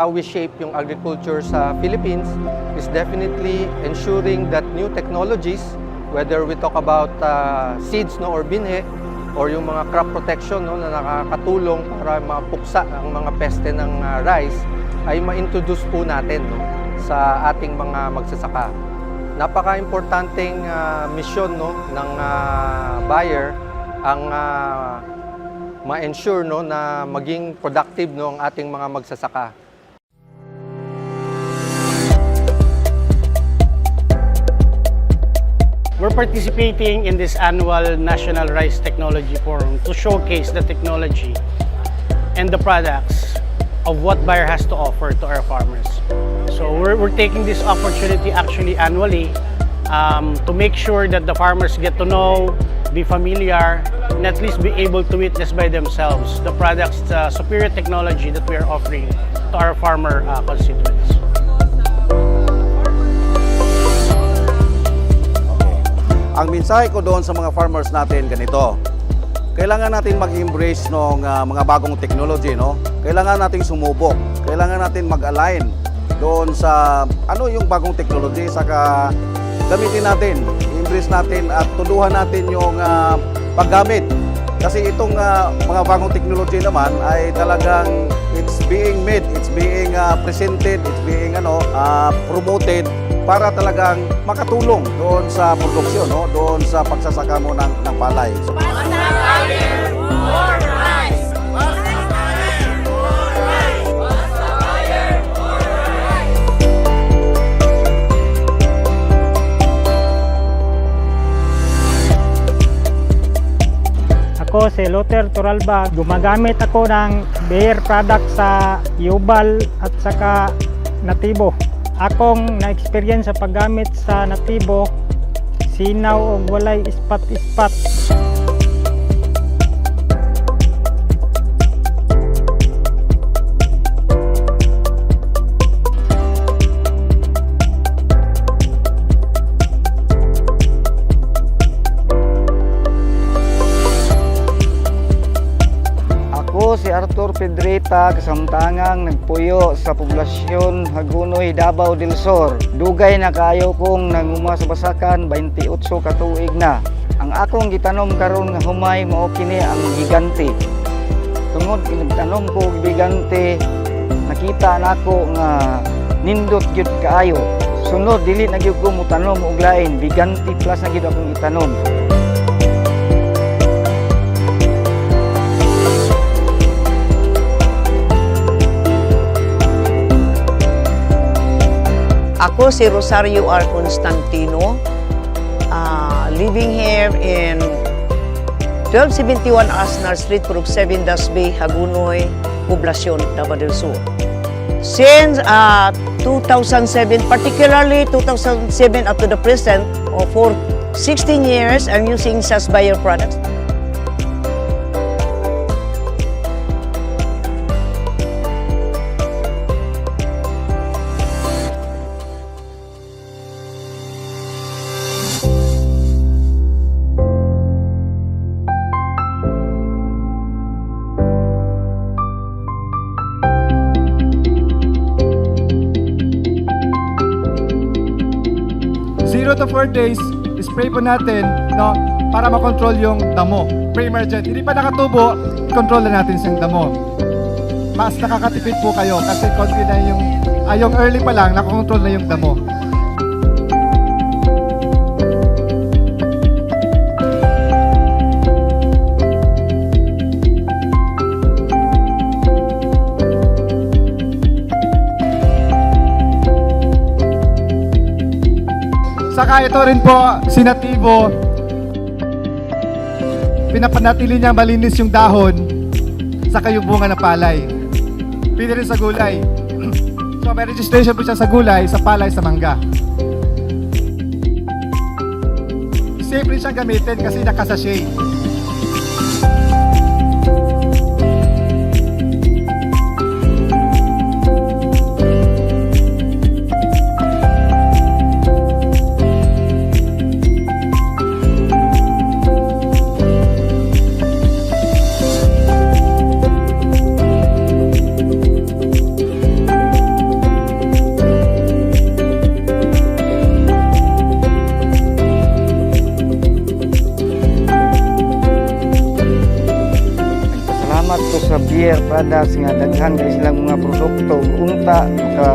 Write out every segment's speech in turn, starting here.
How we shape yung agriculture sa Philippines is definitely ensuring that new technologies, whether we talk about uh, seeds no, or binhe, or yung mga crop protection no, na nakakatulong para mapuksa ang mga peste ng uh, rice, ay ma-introduce po natin no, sa ating mga magsasaka. Napaka-importanting uh, misyon no, ng uh, buyer ang uh, ma-ensure no, na maging productive no, ang ating mga magsasaka. We're participating in this annual National Rice Technology Forum to showcase the technology and the products of what Bayer has to offer to our farmers. So we're, we're taking this opportunity actually annually um, to make sure that the farmers get to know, be familiar, and at least be able to witness by themselves the products, the superior technology that we are offering to our farmer uh, constituents. Ang mensahe ko doon sa mga farmers natin ganito. Kailangan natin mag-embrace ng mga bagong technology, no? Kailangan nating sumubok. Kailangan natin mag-align doon sa ano yung bagong technology saka gamitin natin, embrace natin at tuduhan natin yung ah, paggamit. Kasi itong ah, mga bagong technology naman ay talagang it's being made, it's being ah, presented, it's being ano ah, promoted para talagang makatulong doon sa produksyon, no? doon sa pagsasaka mo ng, ng palay. So, Ako si Luther Turalba. Gumagamit ako ng Bayer product sa Yubal at saka Natibo. Akong na-experience sa paggamit sa Natibo, sinaw o walay ispat-ispat. Ako si Arthur Pedrita, kasamtangang nagpuyo sa poblasyon Hagunoy, Davao del Sur. Dugay na kayo kong nanguma sa basakan 28 katuig na. Ang akong gitanom karon nga humay mao kini ang gigante. Tungod inagtanom ko og gigante, nakita nako nga nindot gyud kaayo. Sunod dili na gyud ko mutanom og lain, biganti plus na gyud akong itanom. Ako si Rosario R. Constantino, uh, living here in 1271 Asnar Street, Purok 7, Dasbay, Hagunoy, Poblacion, Davao del Sur. Since uh, 2007, particularly 2007 up to the present, or for 16 years, I'm using SAS Bayer products. Zero to 4 days, spray po natin no, para makontrol yung damo. Pre-emergent. Hindi pa nakatubo, control na natin yung damo. Mas nakakatipid po kayo kasi konti na yung, ah, yung early pa lang, nakakontrol na yung damo. Saka ito rin po, sinatibo. Pinapanatili niya malinis yung dahon saka yung bunga ng palay. Pwede rin sa gulay. so may registration po siya sa gulay, sa palay, sa mangga. Safe rin siyang gamitin kasi nakasashay. Products nga daghan kay silang mga produkto unta ka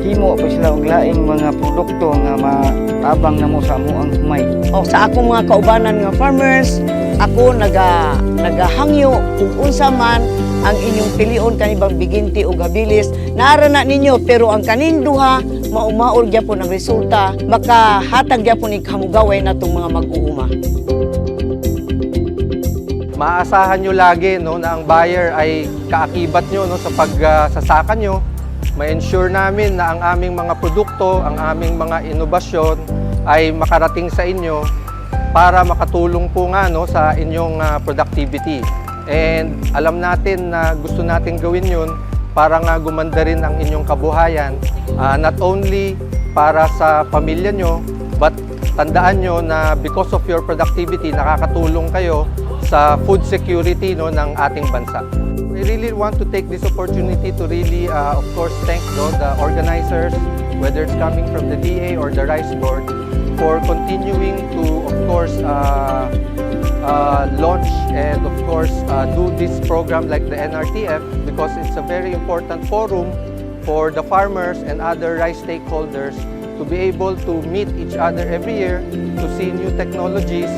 himo pa sila og laing mga produkto nga matabang na mo sa amuang humay. O sa akong mga kaubanan nga farmers, ako naga nagahangyo kung unsa man ang inyong pilion kanibang biginti o gabilis. Naara na ninyo pero ang kaning duha maumaor gyapon ang resulta. Makahatag gyapon ig hamugaway natong mga mag-uuma. Maaasahan nyo lagi no, na ang buyer ay kaakibat nyo no, sa pagsasaka nyo. Ma-ensure namin na ang aming mga produkto, ang aming mga inobasyon ay makarating sa inyo para makatulong po nga no, sa inyong ah, productivity. And alam natin na gusto natin gawin yun para nga gumanda rin ang inyong kabuhayan. Ah, not only para sa pamilya nyo, but tandaan nyo na because of your productivity, nakakatulong kayo sa food security no, ng ating bansa. I really want to take this opportunity to really, uh, of course, thank no, the organizers, whether it's coming from the DA or the Rice Board, for continuing to, of course, uh, uh, launch and, of course, uh, do this program like the NRTF because it's a very important forum for the farmers and other rice stakeholders to be able to meet each other every year, to see new technologies,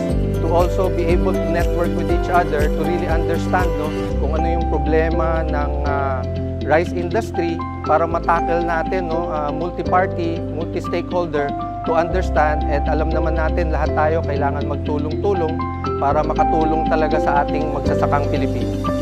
to also be able to network with each other to really understand no, kung ano yung problema ng ah, rice industry para matackle natin no, ah, multi-party, multi-stakeholder to understand at alam naman natin lahat tayo kailangan magtulong-tulong para makatulong talaga sa ating magsasakang Pilipino.